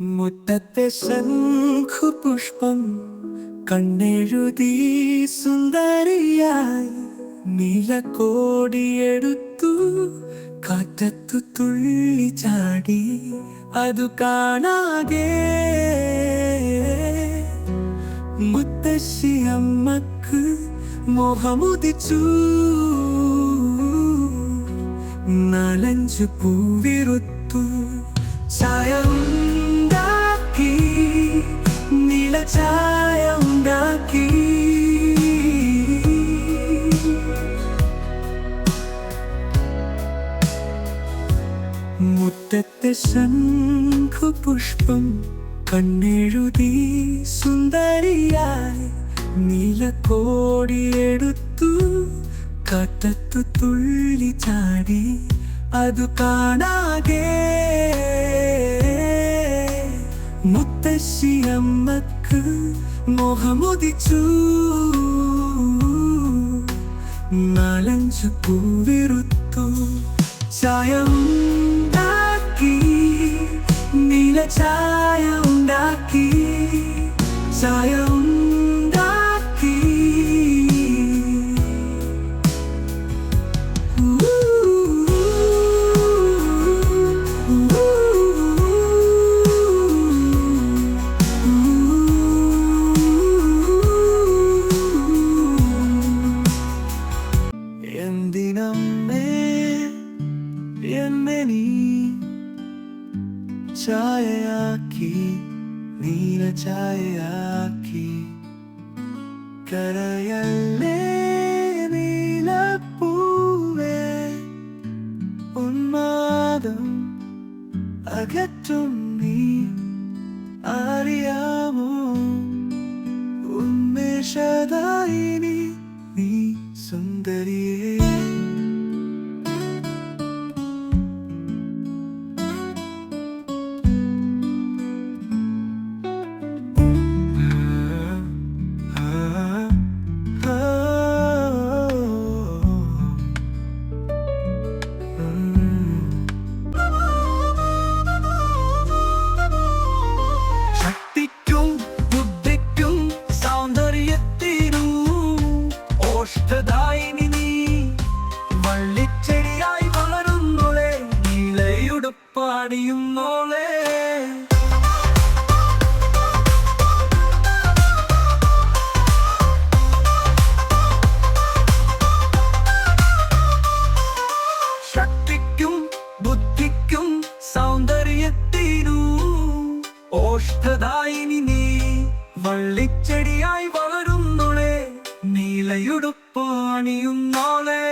മുറ്റത്തെ ശംഖുപുഷ്പം കണ്ണെഴുതി സുന്ദരിയായി നീലക്കോടിയെടുത്തു കാറ്റത്തു തുള്ളി ചാടി അതു കാണാകെ. മുത്തശ്ശി അമ്മയ്ക്ക് മോഹമുദിച്ചു. നാലഞ്ചു പൂവിറുത്തു. ചായം ചായ ഉണ്ടാക്കി മുറ്റത്തെ ശംഖുപുഷ്പം കണ്ണെഴുതി സുന്ദരിയായി നീലക്കോടിയെടുത്തു കത്തത്തു തുള്ളി ചാടി അതു കാണാകെ. മുത്തശ്ശി അമ്മയ്ക്ക് മോഹമുദിച്ചു നാലഞ്ചു പൂവിറുത്തു. ചായം ഉണ്ടാക്കി നീല ചായ ഉണ്ടാക്കി ചായ ചായയാക്കി നീല ചായയാക്കി കരയല്ലേ നീലപ്പൂവേ? ഉന്മാദം അകറ്റും നീ. അറിയാമോ? ഉന്മേഷതായി നീ സുന്ദരിയേ. നീളയുടുപ്പാടിയുന്നോളെ ശക്തിക്കും ബുദ്ധിക്കും സൗന്ദര്യത്തിനും ഓഷ്ടദായിനി നീ വള്ളിച്ചെടിയായി വളരുന്നോളെ. നീലയുടുപ്പാണിയുന്നോളെ